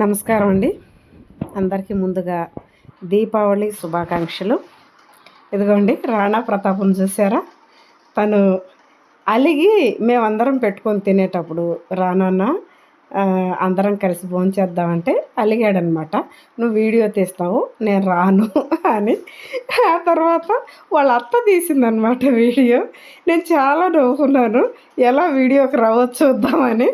నమస్కారం అండి. అందరికీ ముందుగా దీపావళి శుభాకాంక్షలు. ఇదిగోండి రాణా ప్రతాపం చూసారా తను అలిగి మేమందరం పెట్టుకొని తినేటప్పుడు రానన్న అందరం కలిసి భోంచేద్దామంటే అలిగాడనమాట. నువ్వు వీడియో తీస్తావు నేను రాను అని. ఆ తర్వాత వాళ్ళ అత్త తీసిందనమాట వీడియో. నేను చాలా నవ్వుకున్నాను ఎలా వీడియోకి రావచ్చు చూద్దామని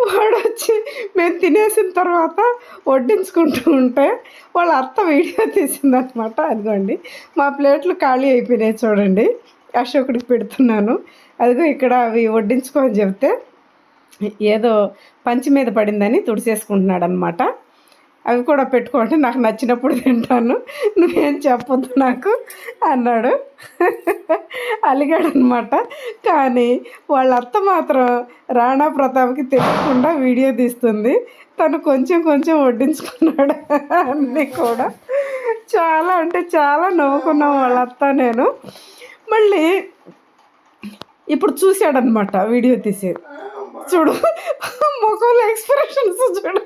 వాడు వచ్చి మేము తినేసిన తర్వాత వడ్డించుకుంటూ ఉంటే వాళ్ళ అత్త వీడియో తీసిందనమాట. అదిగోండి మా ప్లేట్లు ఖాళీ అయిపోయినాయి చూడండి. అశోకుడికి పెడుతున్నాను. అదిగో ఇక్కడ అవి వడ్డించుకోని చెప్తే ఏదో పంచి మీద పడిందని తుడిచేసుకుంటున్నాడు అనమాట అవి కూడా పెట్టుకోండి నాకు నచ్చినప్పుడు తింటాను. నువ్వేం చెప్పొద్దు నాకు అన్నాడు. అలిగాడనమాట. కానీ వాళ్ళ అత్త మాత్రం రాణా ప్రతాప్కి తెలియకుండా వీడియో తీస్తుంది. తను కొంచెం కొంచెం వడ్డించుకున్నాడు అన్నీ కూడా. చాలా అంటే చాలా నవ్వుకున్నాం వాళ్ళ అత్త నేను. మళ్ళీ ఇప్పుడు చూశాడనమాట వీడియో తీసేది. చూడు ముఖంలో ఎక్స్ప్రెషన్స్ చూడు.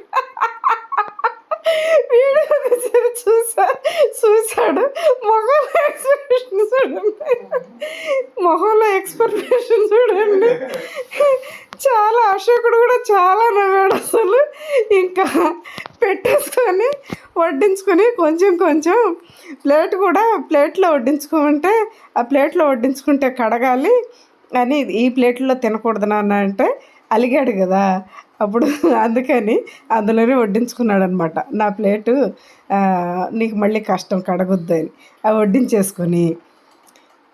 వీడియో తీసేది చూసా చూశాడు ముఖంలో ఎక్స్ప్రెషన్ చూడండి. మొహంలో ఎక్స్పెక్టేషన్ చూడండి. చాలా అశోకుడు కూడా చాలా నవ్వాడు అసలు. ఇంకా పెట్టేసుకొని వడ్డించుకొని కొంచెం కొంచెం ప్లేట్ కూడా ప్లేట్లో వడ్డించుకోమంటే ఆ ప్లేట్లో వడ్డించుకుంటే కడగాలి. అని ఈ ప్లేట్లో తినకూడదు నాన్న అంటే అలిగాడు కదా. అప్పుడు అందుకని అందులోనే వడ్డించుకున్నాడు అనమాట నా ప్లేటు నీకు మళ్ళీ కష్టం కడగొద్దు అని అవి వడ్డించేసుకొని.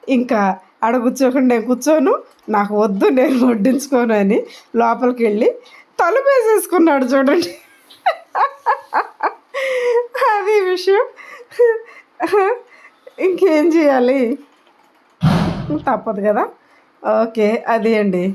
ఇంకా ఆడ కూర్చోకుండా నేను కూర్చోను. నాకు వద్దు నేను వడ్డించుకోను అని లోపలికి వెళ్ళి తలుపు వేసేసుకున్నాడు చూడండి. అది విషయం. ఇంకేం చేయాలి? తప్పదు కదా? ఓకే అది అండి.